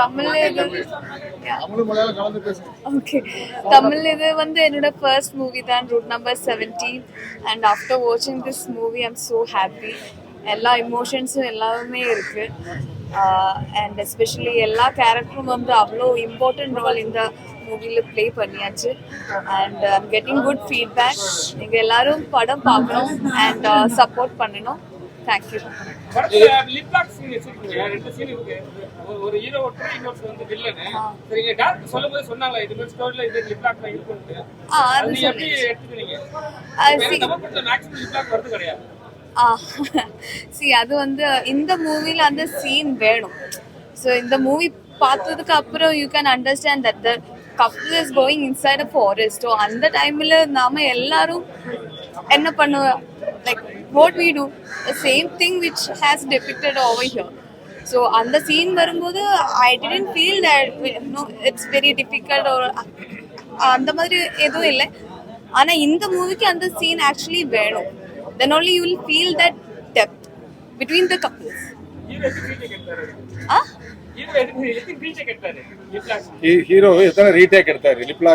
தமிழ் இது தமிழ் மலையாளம் கலந்து பேசுங்க. ஓகே தமிழ் இது வந்து என்னோட ஃபர்ஸ்ட் மூவி தான் route number seventeen and after வாட்சிங் this movie I'm so happy எல்லா இமோஷன்ஸும் எல்லாமே இருக்கு. அண்ட் எஸ்பெஷலி எல்லா கேரக்டரும் வந்து அவ்வளோ இம்பார்ட்டன்ட் ரோல் இந்த மூவியில் ப்ளே பண்ணியாச்சு. And I'm getting good feedback நீங்கள் எல்லாரும் படம் பார்க்கணும் அண்ட் சப்போர்ட் பண்ணணும். தேங்க்யூ படத்துல லிப் லாக் சீன் வச்சிருக்கீங்க ரெண்டு சீன் இருக்கு. ஒரு- ஒரு ஹீரோ ஒருத்தர் இன்னொருத்தர் வந்து வில்லனு சரிங்க டாக்டர் சொல்லும் போது சொன்னாங்களா இது மாதிரி ஸ்டோரியில இது லிப் லாக் இருக்குன்னு ஆ அது அது நீங்க எப்படி சொல்லி எடுத்துக்கிறீங்க? ஆ, எனக்கு see- தமிழ் படத்துல மேக்ஸிமம் லிப் லாக் வருது கிடையாது. சி அது வந்து இந்த மூவில அந்த சீன் வேணும். ஸோ இந்த மூவி பார்த்ததுக்கு அப்புறம் you can understand that the couple is going inside a forest அந்த டைமில் நாம எல்லாரும் என்ன பண்ணுவோம் like what we do the same thing which has depicted over here so அந்த சீன் வரும்போது I didn't feel that no it's very difficult ஒரு அந்த மாதிரி எதுவும் இல்லை. ஆனால் இந்த மூவிக்கு அந்த சீன் ஆக்சுவலி வேணும். Then only you will feel that depth between the couples. Hero எதுக்கு ரீடேக் எடுத்தாரு ஆ ஹீரோ எதுக்கு எதுக்கு ரீடேக் எடுத்தாரு? லிப் லாக் ஹீரோ எத்தனை ரீடேக் எடுத்தாரு. லிப்லா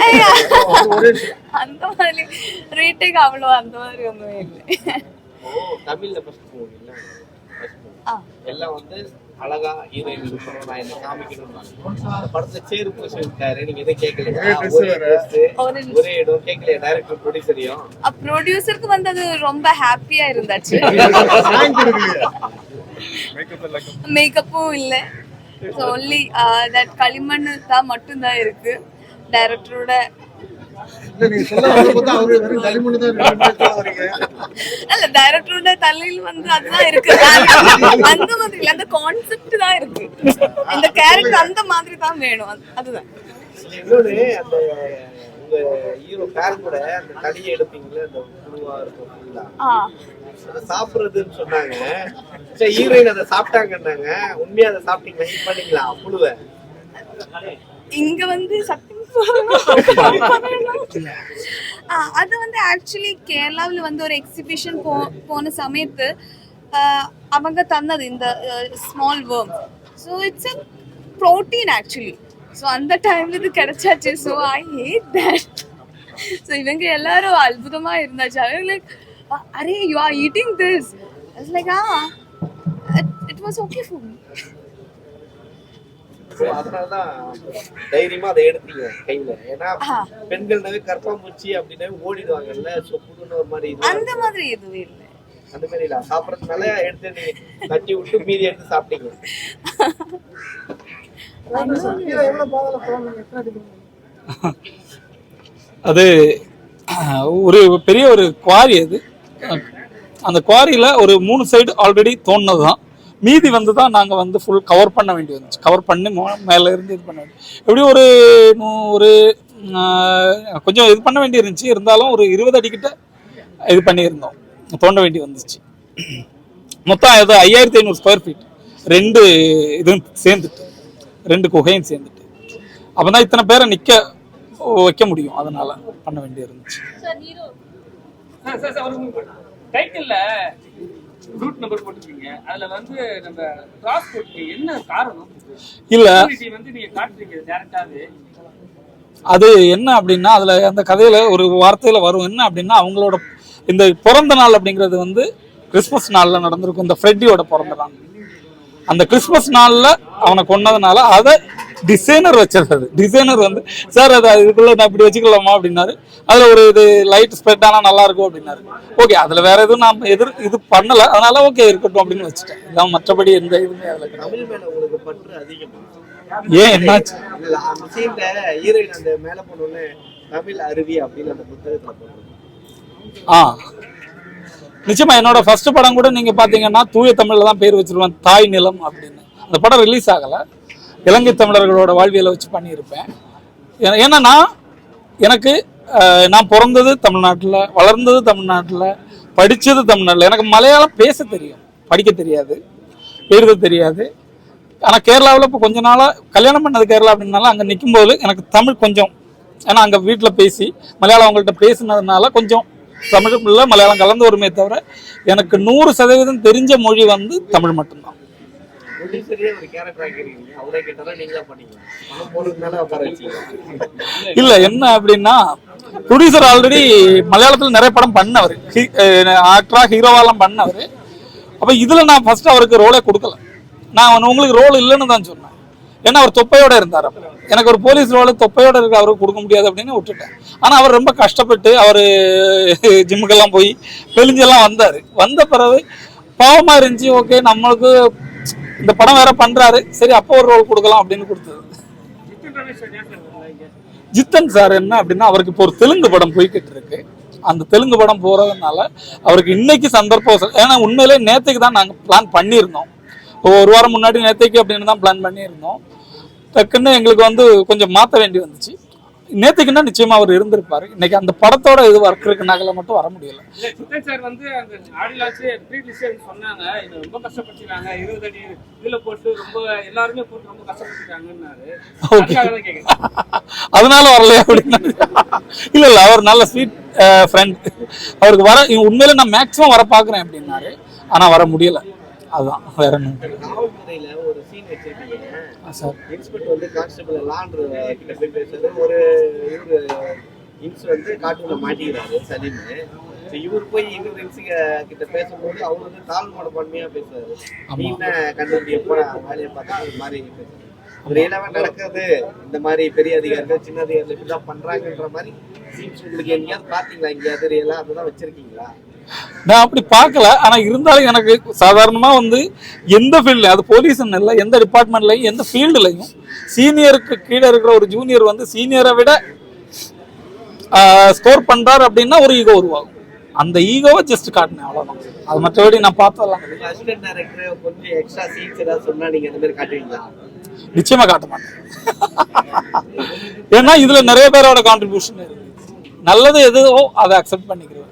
அந்த மாதிரி ரீடேக் அவ்வளோ அந்த மாதிரி ஒன்றுமே இல்லை. ஓ தமிழ்ல ஃபர்ஸ்ட் மூவி இல்ல? எல்லாம் வந்து அழகா ஹீரோயின் இருக்கணும் நான் என்ன காமிக்கணும் அந்த படத்துல சேரு பூசி விட்டாரு நீங்க எதுவும் கேட்கலையா ஒரே dress ஒரே வேற. dress, ஒரே ஒரே இடம். கேட்கலையா டைரக்டர் ப்ரொடியூசரையும் ப்ரொடியூசருக்கு வந்து அது ரொம்ப ஹாப்பியா இருந்துச்சு. மேக்கப்பும் இல்லை. ஸோ ஒன்லி தட் களிமண் தான் மட்டும்தான் இருக்கு. டைரக்டரோட இல்ல டைரக்டரோட தலையில் வந்து அதுதான் இருக்கு. அந்த மாதிரி இல்ல அந்த கான்செப்ட் தான் இருக்கு. இந்த கேரக்டர் அந்த மாதிரி தான் வேணும். அதுதான். அந்த ஹீரோ பேர் கூட அந்த தடியை எடுப்பீங்களே அந்த புழுவா இருக்கும் சாப்பிடுறதுன்னு சொன்னாங்க. சரி ஹீரோயின் அதை சாப்பிட்டாங்கன்னாங்க. உண்மையா அதை சாப்பிட்டீங்களா? ஹிட் பண்ணீங்களா? புழுவை? இங்க வந்து சத்தியம் அது வந்து ஆக்சுவலி கேரளாவில் வந்து ஒரு எக்ஸிபிஷன் போ போன சமயத்து ஆ, அவங்க தந்தது இந்த small worm so it's a protein actually so அந்த டைம்ல இது கிடைச்சாச்சு so I hate that so இவங்க எல்லாரும் அற்புதமா இருந்தாச்சு அவங்க like array you are eating this like ah it was okay for me So, அதனாலதான் தைரியமா அதை எடுத்தீங்க கையில. ஏன்னா. பெண்கள்னாவே கற்பாம்பூச்சி அப்படின்னா ஓடிடுவாங்கல்ல. சோ புதுன்னு ஒரு மாதிரி அந்த மாதிரி எதுவும் இல்லை. அந்த மாதிரி இல்ல. சாப்பிடறதுனால எடுத்து நீங்க தட்டி விட்டு மீதி எடுத்து சாப்பிட்டீங்க. அது ஒரு பெரிய ஒரு குவாரி அது. அந்த குவாரியில் ஒரு மூணு சைடு ஆல்ரெடி தோணுனது தான் மீதி வந்து தான் நாங்கள் வந்து ஃபுல் கவர் பண்ண வேண்டி வந்துச்சு. கவர் பண்ணி மேலே இருந்து இது பண்ண வேண்டிய எப்படி ஒரு நூ- ஒரு கொஞ்சம் இது பண்ண வேண்டி இருந்துச்சு. இருந்தாலும் ஒரு இருபது அடிக்கிட்ட இது பண்ணியிருந்தோம். தோண்ட வேண்டி வந்துச்சு. மொத்தம் ஏதோ ஐயாயிரத்தி ஐநூறு ஸ்கொயர் ஃபீட் ரெண்டு இதுவும் சேர்ந்துட்டு. ரெண்டு குகையும் சேர்ந்துட்டு. அப்போ தான் இத்தனை பேரை நிற்க வைக்க முடியும். அதனால பண்ண வேண்டி இருந்துச்சு. ரூட் நம்பர் போட்டுருக்கீங்க. அதுல வந்து நம்ம கிராஸ் போட்டுருக்கீங்க என்ன காரணம்? இல்ல. வந்து நீங்க காட்டுறீங்க டேரக்டாவே அது என்ன அப்படின்னா அதுல அந்த கதையில ஒரு வார்த்தையில வரும். என்ன அப்படின்னா அவங்களோட இந்த பிறந்த நாள் அப்படிங்கிறது வந்து கிறிஸ்மஸ் நாள்ல நடந்திருக்கும். இந்த ஃப்ரெட்டியோட பிறந்த நாள். அந்த கிறிஸ்மஸ் நாள்ல அவனை கொன்னதுனால அதை டிசைனர் வச்சது அது டிசைனர் வந்து சார் அது இதுக்குள்ள நான் இப்படி வச்சுக்கலாமா? அப்படின்னாரு. அதுல ஒரு இது லைட் ஸ்ப்ரெட் ஆனா நல்லா இருக்கும் அப்படின்னாரு. ஓகே அதுல வேற எதுவும் நான் எதிர் இது பண்ணல. அதனால ஓகே இருக்கட்டும் அப்படின்னு வச்சுட்டேன். இதான் மற்றபடி எந்த இதுவுமே அதுல கிடையாது. ஏன் என்னாச்சு? தமிழ் அருவி அப்படின்னு அந்த புத்தகத்துல ஆ. நிச்சயமா என்னோட ஃபர்ஸ்ட் படம் கூட நீங்க பாத்தீங்கன்னா தூய தமிழ்ல தான் பேர் வச்சிருவேன். தாய் நிலம் அப்படின்னு. அந்த படம் ரிலீஸ் ஆகல. இலங்கை தமிழர்களோட வாழ்வியலை வச்சு பண்ணியிருப்பேன். ஏன்னா- நான் எனக்கு நான் பிறந்தது தமிழ்நாட்டில் வளர்ந்தது தமிழ்நாட்டில் படித்தது தமிழ்நாட்டில். எனக்கு மலையாளம் பேச தெரியும் படிக்க தெரியாது எழுத தெரியாது. ஆனால் கேரளாவில் இப்போ கொஞ்ச நாளாக கல்யாணம் பண்ணது கேரளா அப்படின்னால அங்கே நிற்கும்போது எனக்கு தமிழ் கொஞ்சம் ஏன்னா அங்கே வீட்டில் பேசி மலையாளம் அவங்கள்ட்ட பேசினதுனால கொஞ்சம் தமிழ் இல்லை மலையாளம் கலந்து வருமே தவிர எனக்கு நூறு சதவீதம் தெரிஞ்ச மொழி வந்து தமிழ் மட்டும்தான். இல்ல என்ன அப்படின்னா ப்ரொடியூசர் ஆல்ரெடி மலையாளத்துல நிறைய படம் பண்ணவர். ஆக்டரா ஹீரோவாலாம் பண்ணவர். அப்ப இதுல நான் ஃபர்ஸ்ட் அவருக்கு ரோலே கொடுக்கல. நான் உங்களுக்கு ரோல் இல்லைன்னு தான் சொன்னேன். ஏன்னா அவர் தொப்பையோட இருந்தார். எனக்கு ஒரு போலீஸ் ரோல் தொப்பையோட இருக்க அவருக்கு கொடுக்க முடியாது அப்படின்னு விட்டுட்டேன். ஆனால் அவர் ரொம்ப கஷ்டப்பட்டு அவர் ஜிம்முக்கெல்லாம் போய் வெளிஞ்செல்லாம் வந்தாரு. வந்த பிறகு பாவமா இருந்துச்சு ஓகே நம்மளுக்கு இந்த படம் வேற பண்றாரு. சரி அப்போ ஒரு ரோல் கொடுக்கலாம் அப்படின்னு கொடுத்தது. ஜித்தன் சார் என்ன அப்படின்னா அவருக்கு இப்போ ஒரு தெலுங்கு படம் போய்கிட்டு இருக்கு. அந்த தெலுங்கு படம் போறதுனால அவருக்கு இன்னைக்கு சந்தர்ப்பம் ஏன்னா உண்மையிலே நேத்துக்கு தான் நாங்கள் பிளான் பண்ணியிருந்தோம். ஒரு வாரம் முன்னாடி நேத்தைக்கு அப்படின்னு தான் பிளான் பண்ணியிருந்தோம். டக்குன்னு எங்களுக்கு வந்து கொஞ்சம் மாற்ற வேண்டி வந்துச்சு. நேத்துக்குன்னா நிச்சயமா அவர் இருந்திருப்பாரு? இன்னைக்கு அந்த படத்தோட இது ஒர்க் இருக்குனால மட்டும் வர முடியல. சார் வந்து அந்த ஆடி லான்ச் ப்ரீ சொன்னாங்க இது ரொம்ப கஷ்டப்பட்டுருக்காங்க இருபது அடி இதுல போட்டு ரொம்ப எல்லாருமே போட்டு ரொம்ப கேக்குறேன். அதனால வரலையா அப்படின்னு. இல்ல இல்ல அவர் நல்ல ஸ்வீட் ஃப்ரெண்ட் அவருக்கு வர உண்மையில நான் மேக்ஸிமம் வர பாக்குறேன் அப்படின்னாரு. ஆனா வர முடியல. அதுதான் வேற காவல்துறையில ஒரு சீன் வச்சிருக்கீங்க. சார். இன்ஸ்பெக்டர் வந்து கான்ஸ்டபிள் லாண்ட்ரு கிட்ட போய் பேசுறது. ஒரு இவரு இன்ஸ் வந்து காட்டுல மாட்டிக்கிறாரு சலீம் So இவர் போய் இன்னொரு இன்ஸ் கிட்ட பேசும்போது அவர் வந்து தாழ்வு மனப்பான்மையா பேசுறாரு நீ என்ன கண்டுபிடி எப்போ வேலையை பார்த்தா ஒரு மாதிரி பேசுறாரு ரியலாவே நடக்கிறது இந்த மாதிரி பெரிய அதிகாரிகள் சின்ன அதிகாரிகள் இப்படிதான் பண்றாங்கன்ற மாதிரி சீன்ஸ் உங்களுக்கு எங்கேயாவது பாத்தீங்களா எங்கேயாவது ரியலா அதுதான் வச்சிருக்கீங்களா? நான் அப்படி பார்க்கல. ஆனா இருந்தாலும் எனக்கு சாதாரணமா வந்து எந்த ஃபீல்ட்ல அது போலீஸ் இல்லை எந்த டிபார்ட்மெண்ட்லயும் எந்த ஃபீல்டுலையும் சீனியருக்கு கீழே இருக்கிற ஒரு ஜூனியர் வந்து சீனியரை விட ஸ்கோர் பண்றாரு அப்படின்னா ஒரு ஈகோ உருவாகும். அந்த ஈகோவை ஜஸ்ட் காட்டினேன் அவ்வளவுதான். அது மற்றபடி நான் பார்த்ததெல்லாம் கிடையாது. உங்க அசிஸ்டன்ட் டைரக்டர் கொஞ்சம் எக்ஸ்ட்ரா சீன்ஸ் ஏதாவது சொன்னா நீங்க அந்த மாதிரி காட்டுவீங்களா? நிச்சயமா காட்ட மாட்டேன். ஏன்னா இதுல நிறைய பேரோட கான்ட்ரிபியூஷன் இருக்கு. நல்லது எதுவோ அதை அக்செப்ட் பண்ணிக்கிறேன்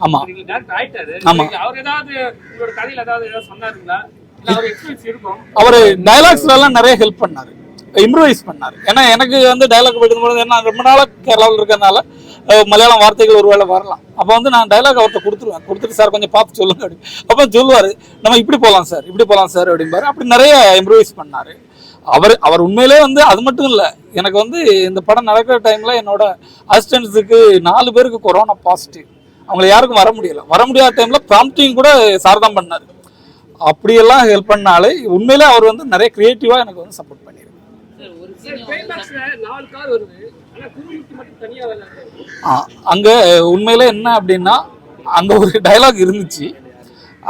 ஆமா. நீங்க டேரக்டர் ஆயிட்டாரு. ஆமா. நீங்க அவர் ஏதாவது உங்களோட கதையில ஏதாவது சொன்னாருங்களா? நிறைய ஹெல்ப் பண்ணாரு. இம்ப்ரூவைஸ் பண்ணாரு. ஏன்னா எனக்கு வந்து டைலாக் படிக்கும்போது என்ன ரொம்ப நாளா கேரளாவில் இருக்கறனால அஹ், மலையாளம் வார்த்தைகள் ஒருவேளை வரலாம். அப்போ வந்து நான் டைலாக் அவர்கிட்ட கொடுத்துருவேன். கொடுத்துட்டு சார் கொஞ்சம் பார்த்து சொல்லுங்க அப்படி. அப்போ சொல்லுவாரு நம்ம இப்படி போகலாம் சார். இப்படி போகலாம் சார் அப்படிம்பாரு. அப்படி நிறைய இம்ப்ரூவைஸ் பண்ணாரு. அவர் அவர் உண்மையிலே வந்து அது மட்டும் இல்லை எனக்கு வந்து இந்த படம் நடக்கிற டைம்ல என்னோட அசிஸ்டன்ஸுக்கு நாலு பேருக்கு கொரோனா பாசிட்டிவ் அவங்கள யாருக்கும் வர முடியல. வர முடியாத டைம்ல ப்ராம்ப்டிங் கூட சார் தான் பண்ணாரு. அப்படியெல்லாம் ஹெல்ப் பண்ணாலே உண்மையிலே அவர் வந்து நிறைய கிரியேட்டிவா எனக்கு வந்து சப்போர்ட் ஆ, அங்க உண்மையில என்ன அப்படின்னா அங்க ஒரு டயலாக் இருந்துச்சு.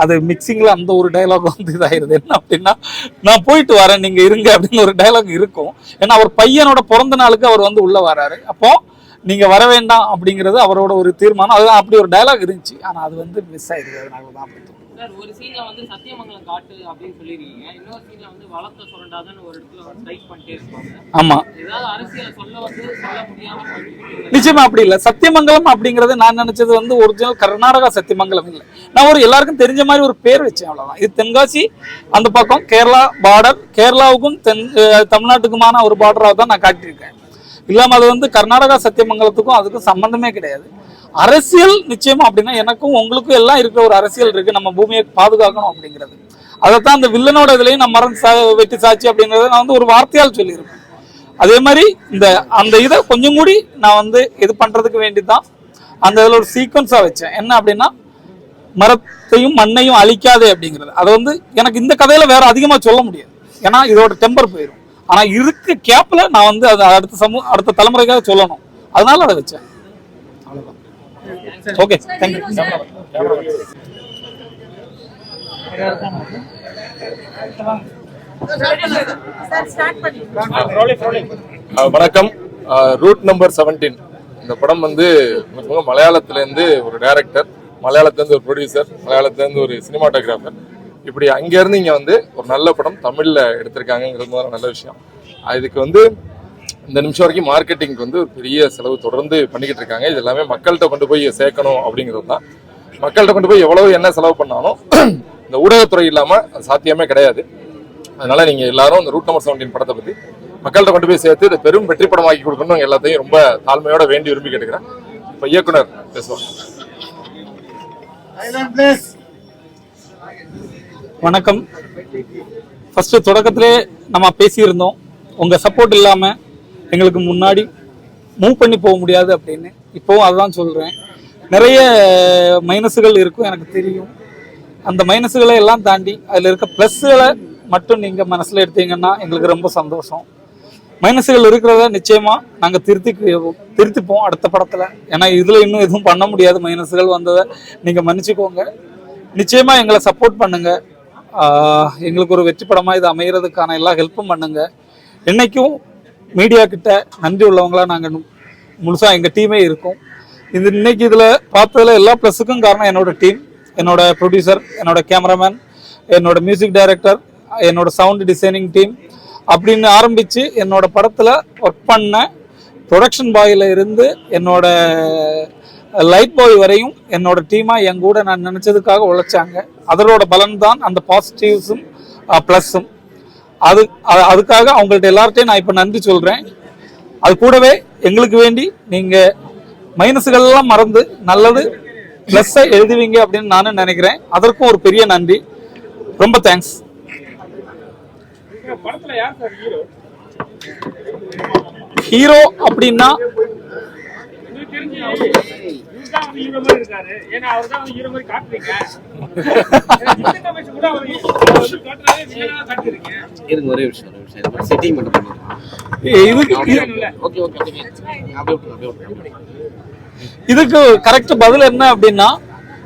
அது மிக்சிங்கில் அந்த ஒரு டயலாக் வந்து இதாயிருது. என்ன அப்படின்னா நான் போயிட்டு வரேன் நீங்க இருங்க அப்படின்னு ஒரு டயலாக் இருக்கும். ஏன்னா அவர் பையனோட பிறந்த நாளுக்கு அவர் வந்து உள்ளே வராரு. அப்போ நீங்க வர வேண்டாம் அப்படிங்கிறது அவரோட ஒரு தீர்மானம். அதுதான் அப்படி ஒரு டயலாக் இருந்துச்சு. ஆனா அது வந்து மிஸ் ஆயிடுது அதனால தான் அப்படி சார் ஒரு சீன்ல வந்து சத்தியமங்கலம் காட்டு அப்படின்னு சொல்லிருக்கீங்க இன்னொரு சீன்ல வந்து வளர்த்த சுரண்டாதன்னு ஒரு இடத்துல ஸ்ட்ரைக் பண்ணிட்டே இருப்பாங்க. ஆமா. ஏதாவது அரசியலை சொல்ல வந்து சொல்ல முடியாம நிச்சயமா அப்படி இல்லை. சத்தியமங்கலம் அப்படிங்கறது நான் நினைச்சது வந்து ஒரிஜினல் கர்நாடகா சத்தியமங்கலம் இல்லை. நான் ஒரு எல்லாருக்கும் தெரிஞ்ச மாதிரி ஒரு பேர் வச்சேன் அவ்வளவுதான். இது தென்காசி அந்த பக்கம் கேரளா பார்டர் கேரளாவுக்கும் தென் தமிழ்நாட்டுக்குமான ஒரு பார்டராக தான் நான் காட்டியிருக்கேன். இல்லாம அது வந்து கர்நாடகா சத்தியமங்கலத்துக்கும் அதுக்கும் சம்பந்தமே கிடையாது. அரசியல் நிச்சயமா அப்படின்னா எனக்கும் உங்களுக்கும் எல்லாம் இருக்கிற ஒரு அரசியல் இருக்கு. நம்ம பூமியை பாதுகாக்கணும் அப்படிங்கிறது. அதைத்தான் அந்த வில்லனோட இதுலயும் நம்ம மரம் சா வெட்டி சாட்சி அப்படிங்கறத நான் வந்து ஒரு வார்த்தையால் சொல்லியிருப்பேன். அதே மாதிரி இந்த அந்த இதை கொஞ்சம் கூடி நான் வந்து இது பண்றதுக்கு வேண்டி தான் அந்த இதில் ஒரு சீக்வன்ஸாக வச்சேன். என்ன அப்படின்னா மரத்தையும் மண்ணையும் அழிக்காதே அப்படிங்கிறது. அதை வந்து எனக்கு இந்த கதையில வேற அதிகமாக சொல்ல முடியாது. ஏன்னா இதோட டெம்பர் போயிடும் ஆனா இருக்க கேப்ல நான் வந்து அதை அடுத்த சமூக அடுத்த தலைமுறைக்காக சொல்லணும். அதனால அதை வச்சேன். ஓகே தேங்க்யூ வணக்கம். ரூட் நம்பர் 17 இந்த படம் வந்து மலையாளத்துலேருந்து ஒரு டைரக்டர் மலையாளத்துலேருந்து ஒரு ப்ரொடியூசர் மலையாளத்துலேருந்து ஒரு சினிமாட்டோகிராஃபர் இப்படி அங்கேருந்து இங்கே வந்து ஒரு நல்ல படம் தமிழில் எடுத்திருக்காங்கங்கிறது முதல்ல நல்ல விஷயம். இதுக்கு வந்து இந்த நிமிஷம் வரைக்கும் மார்க்கெட்டிங்க்கு வந்து ஒரு பெரிய செலவு தொடர்ந்து பண்ணிக்கிட்டு இருக்காங்க. இது எல்லாமே மக்கள்கிட்ட கொண்டு போய் சேர்க்கணும் அப்படிங்கிறது தான். மக்கள்கிட்ட கொண்டு போய் எவ்வளவு என்ன செலவு பண்ணாலும் இந்த ஊடகத்துறை இல்லாமல் சாத்தியமே கிடையாது. அதனால நீங்க எல்லாரும் இந்த ரூட் நம்பர் செவன்டீன் படத்தை பத்தி மக்கள்கிட்ட கொண்டு போய் சேர்த்து இதை பெரும் வெற்றி படமாக்கி கொடுக்கணும் எல்லாத்தையும் ரொம்ப தாழ்மையோட வேண்டி விரும்பி கேட்டுக்கிறேன். இப்ப இயக்குனர் பேசுவாங்க. வணக்கம். ஃபர்ஸ்ட் தொடக்கத்திலே நம்ம பேசியிருந்தோம். உங்க சப்போர்ட் இல்லாம எங்களுக்கு முன்னாடி மூவ் பண்ணி போக முடியாது அப்படின்னு. இப்போவும் அதுதான் சொல்கிறேன் நிறைய மைனஸுகள் இருக்கும் எனக்கு தெரியும். அந்த மைனஸுகளை எல்லாம் தாண்டி அதில் இருக்க ப்ளஸ்ஸுகளை மட்டும் நீங்கள் மனசில் எடுத்தீங்கன்னா எங்களுக்கு ரொம்ப சந்தோஷம். மைனஸுகள் இருக்கிறத நிச்சயமாக நாங்கள் திருத்தி திருத்திப்போம் அடுத்த படத்தில். ஏன்னா இதில் இன்னும் எதுவும் பண்ண முடியாது மைனஸுகள் வந்ததை. நீங்கள் மன்னிச்சுக்கோங்க. நிச்சயமாக எங்களை சப்போர்ட் பண்ணுங்க. எங்களுக்கு ஒரு வெற்றி படமாக இது அமைகிறதுக்கான எல்லா ஹெல்ப்பும் பண்ணுங்க. என்றைக்கும் மீடியா கிட்ட நன்றி உள்ளவங்களா நாங்க முழுசாக முழுசா எங்க டீமே இருக்கோம். இந்த இன்னைக்கு இதுல பார்த்ததுல எல்லா ப்ளஸுக்கும் காரணம் என்னோட டீம் என்னோட ப்ரொடியூசர் என்னோட கேமராமேன் என்னோட மியூசிக் டைரக்டர் என்னோட சவுண்ட் டிசைனிங் டீம் அப்படின்னு ஆரம்பிச்சு என்னோட படத்துல ஒர்க் பண்ண ப்ரொடக்ஷன் பாயில இருந்து என்னோட லைட் பாய் வரையும் என்னோட டீமா என் கூட நான் நினைச்சதுக்காக உழைச்சாங்க. அதனோட பலன் தான் அந்த பாசிட்டிவ்ஸும் ப்ளஸ்ஸும் அது அதுக்காக அவங்கள்ட்ட எல்லார்ட்டையும் நான் இப்போ நன்றி சொல்றேன். அது கூடவே எங்களுக்கு வேண்டி நீங்க மைனஸுகள் எல்லாம் மறந்து நல்லது ப்ளஸ்ஸை எழுதுவீங்க அப்படின்னு நானும் நினைக்கிறேன். அதற்கும் ஒரு பெரிய நன்றி. ரொம்ப தேங்க்ஸ் ஹீரோ அப்படின்னா தெரிஞ்சு இவர் தான் வந்து ஹீரோ மாதிரி இருக்காரு ஏன்னா அவர் தான் வந்து ஹீரோ மாதிரி காட்டுறீங்க ஏன்னா ஜித்தன் ரமேஷ் கூட அவர் அவர் வந்து காட்டுறாரு வில்லனா காட்டுறீங்க இருங்க ஒரே விஷயம் ஒரே விஷயம் இது மாதிரி செட்டிங் மட்டும் பண்ணிடுறேன் இதுக்கு ஓகே ஓகே அப்படியே அப்படியே கரெக்ட் பதில் என்ன அப்படின்னா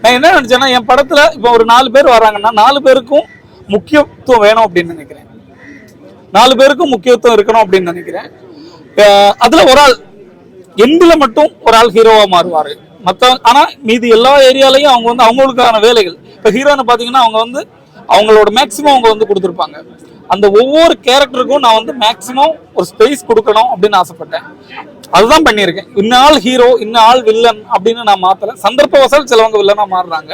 நான் என்ன நினைச்சேன்னா என் படத்துல இப்போ ஒரு நாலு பேர் வராங்கன்னா நாலு பேருக்கும் முக்கியத்துவம் வேணும் அப்படின்னு நினைக்கிறேன். நாலு பேருக்கும் முக்கியத்துவம் இருக்கணும் அப்படின்னு நினைக்கிறேன். அதுல ஒரு ஆள் எண்டில் மட்டும் ஒரு ஆள் ஹீரோவா மாறுவாரு. மற்ற ஆனா மீதி எல்லா ஏரியாலையும் அவங்க வந்து அவங்களுக்கான வேலைகள். இப்போ ஹீரோன்னு பாத்தீங்கன்னா அவங்க வந்து அவங்களோட மேக்சிமம் அவங்க வந்து கொடுத்துருப்பாங்க. அந்த ஒவ்வொரு கேரக்டருக்கும் நான் வந்து மேக்சிமம் ஒரு ஸ்பேஸ் கொடுக்கணும் அப்படின்னு ஆசைப்பட்டேன். அதுதான் பண்ணியிருக்கேன். இன்ன ஆள் ஹீரோ இன்ன ஆள் வில்லன் அப்படின்னு நான் மாத்தல. சந்தர்ப்பவசால் சிலவங்க வில்லனா மாறுறாங்க.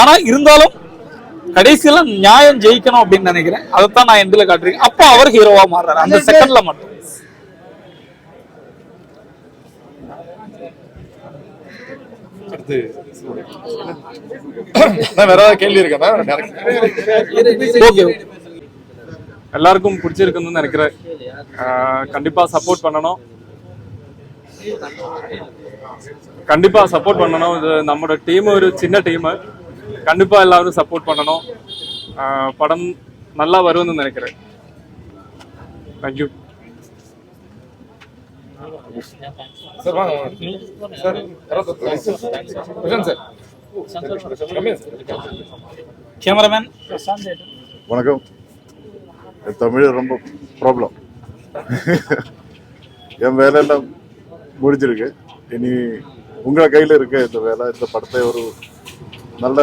ஆனா இருந்தாலும் கடைசியில நியாயம் ஜெயிக்கணும் அப்படின்னு நினைக்கிறேன். அதைத்தான் நான் எண்டில் காட்டுறேன் அப்போ அவர் ஹீரோவா மாறுறாரு. அந்த செகண்ட்ல மட்டும். அடுத்து ஏதாவது கேள்வி இருக்கா? ஓகே. எல்லாருக்கும் பிடிச்சிருக்குன்னு நினைக்கிறேன். கண்டிப்பா சப்போர்ட் பண்ணணும். கண்டிப்பா சப்போர்ட் பண்ணணும். இது நம்மளோட டீம் ஒரு சின்ன டீம் கண்டிப்பா எல்லாரும் சப்போர்ட் பண்ணணும். படம் நல்லா வரும்னு நினைக்கிறேன். தேங்க்யூ சார் வாங்க சார் கேமராமேன் வணக்கம். என் தமிழ் ரொம்ப ப்ராப்ளம் என் வேலையெல்லாம் முடிஞ்சிருக்கு. இனி உங்கள் கையில் இருக்க இந்த வேலை இந்த படத்தை ஒரு நல்ல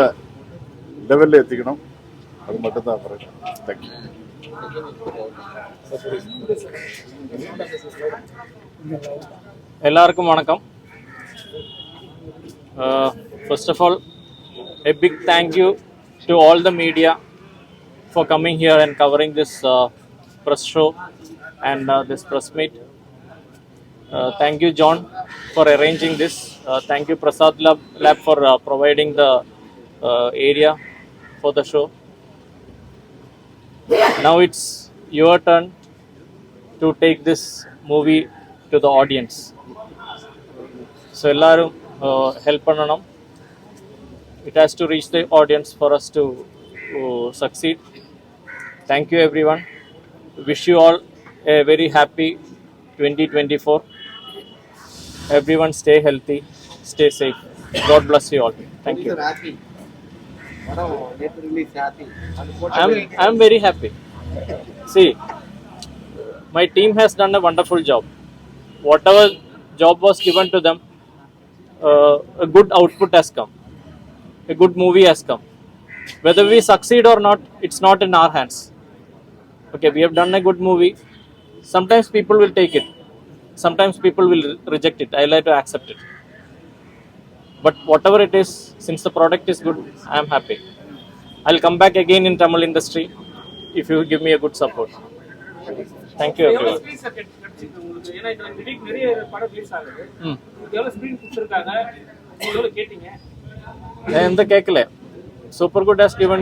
லெவலில் எத்திக்கணும். அது மட்டும்தான் அப்புறம். தேங்க்யூ எல்லாருக்கும் வணக்கம் first of all a big thank you to all the media for coming here and covering this uh, press show and uh, this press meet. Uh, thank you, John, for arranging this. Uh, thank you, Prasad Lab, Lab for uh, providing the uh, area for the show. Now it's your turn to take this movie to the audience. So எல்லாரும் help பண்ணணும் it has to reach the audience for us to succeed thank you everyone wish you all a very happy twenty twenty four everyone stay healthy stay safe god bless you all I'm, I'm very happy. See, my team has done a wonderful job. Whatever job was given to them, uh, a good output has come, a good movie has come. Whether we succeed or not, it's not in our hands. Okay, we have done a good movie. Sometimes people will take it, sometimes people will reject it. I like to accept it. But whatever it is, since the product is good, I am happy. I'll come back again in Tamil industry if you give me a good support. Thank you, எவ்வளவு everyone. Screen sir கிடைச்சிருக்கு உங்களுக்கு ஏன்னா இதுல இந்த week நிறைய படம் release ஆகுது ம். உங்களுக்கு எவ்வளவு ஸ்கிரீன் கொடுத்துருக்காங்க நீங்க எவ்வளவு கேட்டீங்க நான் எந்த கேட்கல Super Good has given